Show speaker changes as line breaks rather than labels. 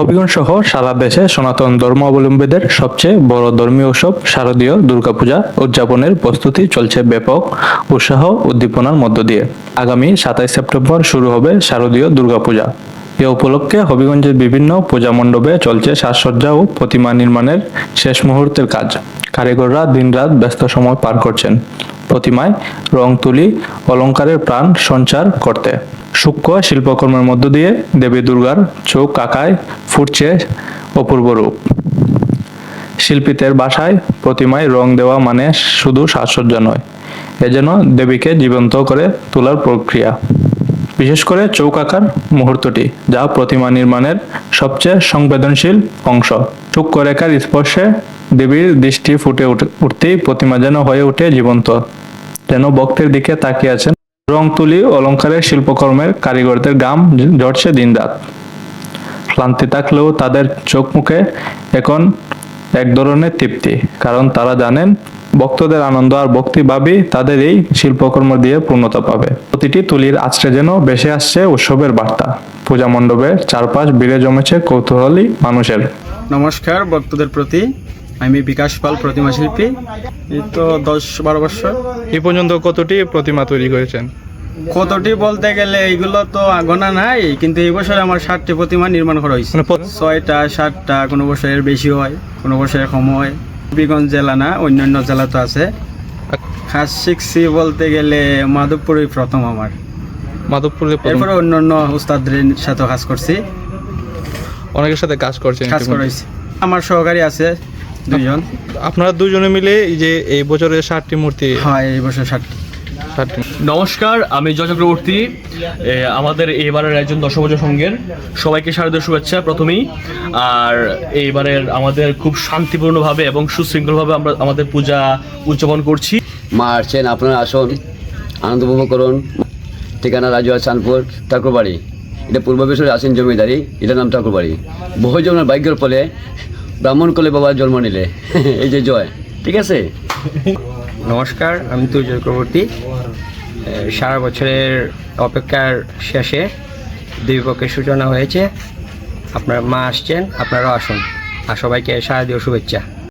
হবিগঞ্জ সহ সারা দেশে সনাতন ধর্মাবলম্বীদের সবচেয়ে বড় ধর্মীয় উৎসব শারদীয় দুর্গাপূজা উদযাপনের প্রস্তুতি চলছে ব্যাপক উৎসাহ উদ্দীপনার মধ্য দিয়ে। আগামী সাতাইশ সেপ্টেম্বর শুরু হবে শারদীয় দুর্গাপূজা। এ উপলক্ষে হবিগঞ্জের বিভিন্ন পূজা মণ্ডপে চলছে সাজসজ্জা ও প্রতিমা নির্মাণের শেষ মুহূর্তের কাজ। কারিগররা দিনরাত ব্যস্ত সময় পার করছেন। প্রতিমায় রং তুলি অলংকারের প্রাণ সঞ্চার করতে। সূক্ষ্ম শিল্পকর্মের মধ্য দিয়ে দেবী দুর্গার চোখ কাকায় ফুটছে অপূর্ব রূপ। শিল্পীদের বাসায় প্রতিমায় রং দেওয়া মানে শুধু সাজসজ্জা নয়, এ যেন দেবীকে জীবন্ত করে তোলার প্রক্রিয়া। বিশেষ করে চৌকাকার মুহূর্তটি, যা প্রতিমা নির্মাণের সবচেয়ে সংবেদনশীল অংশ। সূক্ষ্ম রেখার স্পর্শে দেবীর দৃষ্টি ফুটে উঠে- উঠতেই প্রতিমা যেন হয়ে ওঠে জীবন্ত, যেন ভক্তের দিকে তাকিয়ে আছেন রং তুলি অলংকারের শিল্পকর্মের কারিগরদের গাম ঝরছে দিনরাত। ক্লান্তি থাকলেও তাদের চোখ মুখে এখন এক ধরনের তৃপ্তি, কারণ তারা জানেন ভক্তদের আনন্দ আর ভক্তিভাবই তাদের এই শিল্পকর্ম দিয়ে পূর্ণতা পাবে। প্রতিটি তুলির আছড়ে যেন ভেসে আসছে উৎসবের বার্তা। পূজা মণ্ডপের চারপাশ ভিড়ে জমেছে কৌতূহলী মানুষের।
নমস্কার, ভক্তদের প্রতি আমি বিকাশ পাল প্রতিমা শিল্পী। এই তো দশ বারো বছর।
এই পর্যন্ত কতটি প্রতিমা তৈরি করেছেন?
কতটি বলতে গেলে এইগুলো তো গোনা নাই কিন্তু এই বছর আমার ষাটটি প্রতিমা নির্মাণ করা হয়েছে।
মানে
ছয়টা সাতটা কোনো বছরের বেশি হয় কোনো বছরের কম হয়। বিগঞ্জ জেলা না অন্যান্য জেলা তো আছে। খাস শিখছি বলতে গেলে মাধবপুরই প্রথম আমার।
মাধবপুরে
এরপরে অন্যান্য উস্তাদের সাথে কাজ করছি।
অনেকের সাথে কাজ করছেন
কাজ করাইছি। আমার সহকারী আছে দুইজন।
আপনারা দুজনে মিলে এই যে এই বছরের ষাটটি মূর্তি
হ্যাঁ এই বছর ষাটটি
নমস্কার আমি জয় চক্রবর্তী আমাদের এইবারের একজন দশবজ সঙ্গের সবাইকে শারদীয় শুভেচ্ছা প্রথমেই। আর এইবারের আমাদের খুব শান্তিপূর্ণভাবে এবং সুশৃঙ্খলভাবে আমরা আমাদের পূজা উদযাপন করছি।
মা আসছেন আপনারা আসুন আনন্দ উপভোগ করুন। ঠিকানা রাজুয়া চাঁদপুর ঠাকুরবাড়ি। এটা পূর্ববেশ্বরে আসেন জমিদারি এটার নাম ঠাকুরবাড়ি। বহু জনের ভাগ্যের ফলে ব্রাহ্মণ কোলে বাবা জন্ম নিলে। এই যে জয়, ঠিক আছে?
নমস্কার, আমি তুই চক্রবর্তী সারা বছরের অপেক্ষার শেষে দুই পক্ষের সূচনা হয়েছে। আপনার মা আসছেন, আপনারাও আসুন। আর সবাইকে সারা দিয়ে শুভেচ্ছা।